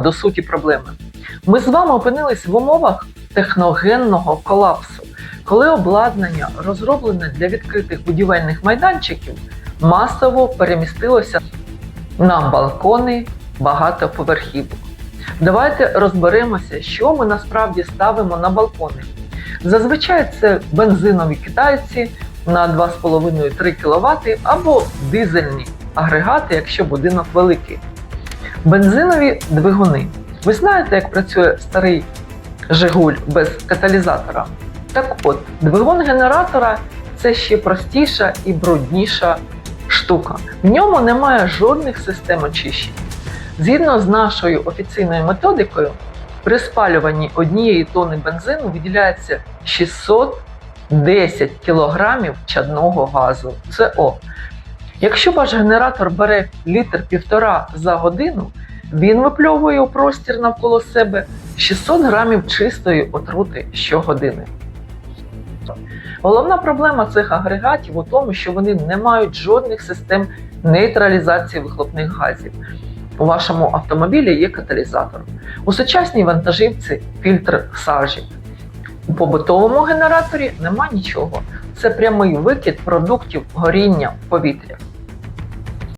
до суті проблеми. Ми з вами опинились в умовах техногенного колапсу, коли обладнання, розроблене для відкритих будівельних майданчиків, масово перемістилося на балкони багатоповерхівок. Давайте розберемося, що ми насправді ставимо на балкони. Зазвичай це бензинові китайці на 2,5-3 кВт або дизельні агрегати, якщо будинок великий. Бензинові двигуни. Ви знаєте, як працює старий Жигуль без каталізатора? Так от, двигун генератора це ще простіша і брудніша штука. В ньому немає жодних систем очищення. Згідно з нашою офіційною методикою, при спалюванні однієї тони бензину виділяється 610 кг чадного газу СО. Якщо ваш генератор бере літр півтора за годину, він випльовує у простір навколо себе 600 грамів чистої отрути щогодини. Головна проблема цих агрегатів у тому, що вони не мають жодних систем нейтралізації вихлопних газів. У вашому автомобілі є каталізатор. У сучасній вантажівці фільтр сажі. У побутовому генераторі нема нічого. Це прямий викид продуктів горіння в повітря.